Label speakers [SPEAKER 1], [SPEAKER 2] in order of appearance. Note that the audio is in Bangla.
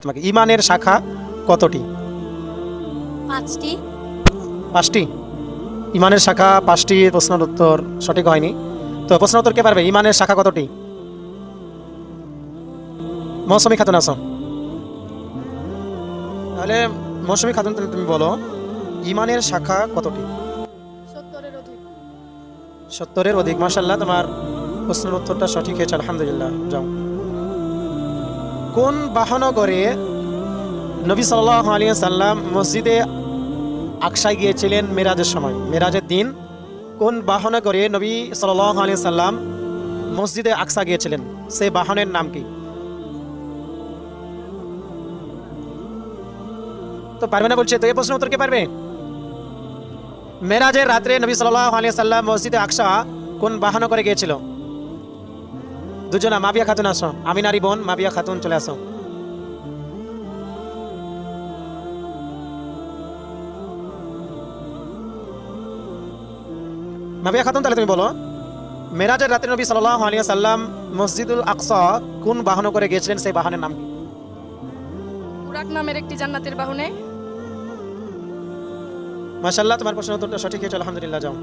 [SPEAKER 1] তোমাকে ইমানের শাখা কতটি?
[SPEAKER 2] পাঁচটি।
[SPEAKER 1] পাঁচটি? ইমানের শাখা পাঁচটি প্রশ্নের উত্তর সঠিক হয়নি। তো প্রশ্ন উত্তর কে পারবে? ইমানের শাখা কতটি? মৌসুমী খাতুন আসো তাহলে মৌসুমী খাতুন তুমি- বলো ইমানের শাখা কতটি?
[SPEAKER 2] সত্তরের অধিক।
[SPEAKER 1] সত্তরের অধিক মাসাল্লাহ তোমার প্রশ্নের উত্তরটা সঠিক হয়েছে আলহামদুলিল্লাহ যাও। কোন বাহনগরে নবী সাল্লাহ আলিয়া সাল্লাম মসজিদে আকসায় গিয়েছিলেন মেরাজের সময়? মেরাজের দিন কোন বাহনে করে নবী সাল্লাহ আলিয়া সাল্লাম মসজিদে আকসা গিয়েছিলেন? সেই বাহনের নাম কি? তো পারবে না বলছে? তো এই প্রশ্ন উত্তর কে পারবে? মেরাজের রাত্রে নবী সাল্লাহ আলিয়া সাল্লাম মসজিদে আকসা কোন বাহন করে গিয়েছিল? দুজনা মাবিয়া খাতুন আসো। আমিনারি বোন মাবিয়া খাতুন চলে আসো। মাবিয়া খাতুন তাহলে তুমি বলো মেরাজের রাত্রে নবী সাল্লাহ আলিয়া সাল্লাম মসজিদুল আকসা কোন বাহন করে গিয়েছিলেন? সেই বাহনের নাম কি?
[SPEAKER 2] বুরাক নামের একটি জান্নাতের বাহনে।
[SPEAKER 1] মাশাল্লাহ তোমার প্রশ্ন উত্তরটা সঠিক হয়েছে আলহামদুলিল্লাহ যাও।